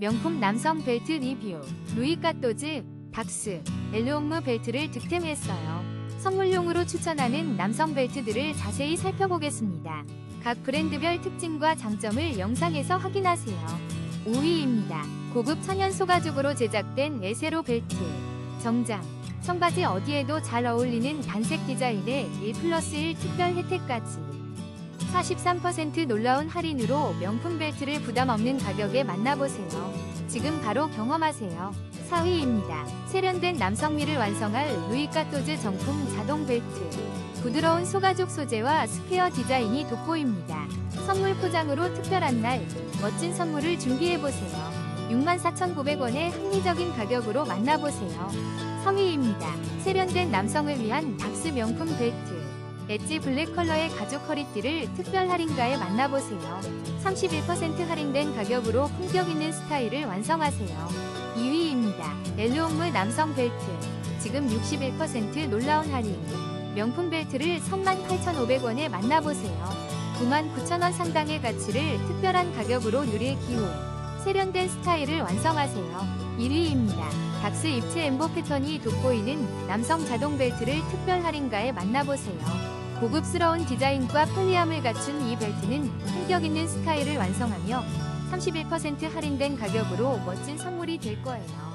명품 남성 벨트 리뷰 루이카토즈 닥스 엘르옴무 벨트를 득템했어요. 선물용으로 추천하는 남성 벨트들을 자세히 살펴보겠습니다. 각 브랜드별 특징과 장점을 영상에서 확인하세요. 5위입니다. 고급 천연 소가죽으로 제작된 에세로 벨트. 정장, 청바지 어디에도 잘 어울리는 단색 디자인에 1 플러스 1 특별 혜택까지. 43% 놀라운 할인으로 명품 벨트를 부담 없는 가격에 만나보세요. 지금 바로 경험하세요. 4위입니다. 세련된 남성미를 완성할 루이카토즈 정품 자동 벨트. 부드러운 소가죽 소재와 스퀘어 디자인이 돋보입니다. 선물 포장으로 특별한 날 멋진 선물을 준비해보세요. 64,900원의 합리적인 가격으로 만나보세요. 3위입니다. 세련된 남성을 위한 닥스 명품 벨트. 엣지 블랙 컬러의 가죽 허리띠를 특별 할인가에 만나보세요. 31% 할인된 가격으로 품격 있는 스타일을 완성하세요. 2위입니다. 엘르옴무 남성 벨트. 지금 61% 놀라운 할인. 명품 벨트를 38,500원에 만나보세요. 99,000원 상당의 가치를 특별한 가격으로 누릴 기호. 세련된 스타일을 완성하세요. 1위입니다. 닥스 입체 엠보 패턴이 돋보이는 남성 자동 벨트를 특별 할인가에 만나보세요. 고급스러운 디자인과 편리함을 갖춘 이 벨트는 품격 있는 스타일을 완성하며 31% 할인된 가격으로 멋진 선물이 될 거예요.